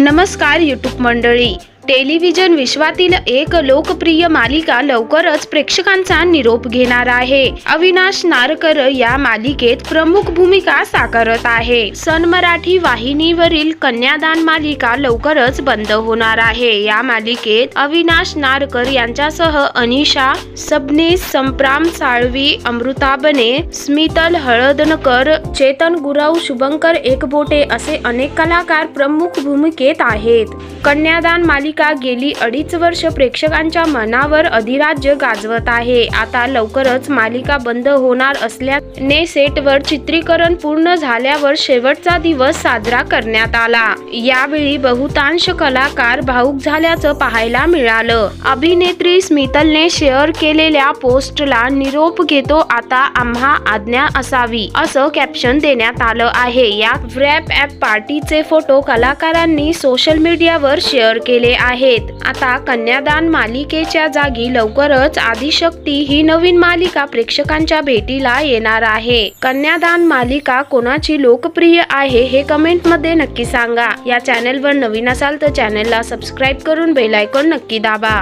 नमस्कार यूट्यूब मंडळी. टेलिव्हिजन विश्वातील एक लोकप्रिय मालिका लवकरच प्रेक्षकांचा निरोप घेणार आहे. अविनाश नारकर या मालिकेत प्रमुख भूमिका साकारत आहे. सन मराठी वाहिनीवरील कन्यादान मालिका लवकरच बंद होणार आहे. या मालिकेत अविनाश नारकर यांच्यासह अनिशा सबनीस संप्राम साळवी अमृता बने स्मितल हळदनकर चेतन गुरव शुभंकर एकबोटे असे अनेक कलाकार प्रमुख भूमिकेत आहेत. कन्यादान मालिका गेली अडीच वर्ष प्रेक्षकांच्या मनावर अधिराज्य गाजवत आहे. आता लवकरच मालिका बंद होणार असल्याने सेटवर चित्रीकरण पूर्ण झाल्यावर शेवटचा दिवस साजरा करण्यात आला. यावेळी बहुतांश कलाकार भाऊक झाल्याचं पाहायला मिळालं. अभिनेत्री स्मितलने शेअर केलेल्या पोस्टला निरोप घेतो आता आम्हा आज्ञा असावी असं कॅप्शन देण्यात आलं आहे. या रॅप ॲप पार्टीचे फोटो कलाकारांनी सोशल मीडियावर शेअर केले आहेत. आता कन्यादान मालिकेच्या जागी लवकरच आदिशक्ती ही नवीन मालिका प्रेक्षकांच्या भेटीला येणार आहे. कन्यादान मालिका कोणाची लोकप्रिय आहे हे कमेंटमध्ये नक्की सांगा. या चॅनलवर नवीन असाल तर चॅनेलला सबस्क्राईब करून बेल आयकॉन नक्की दाबा.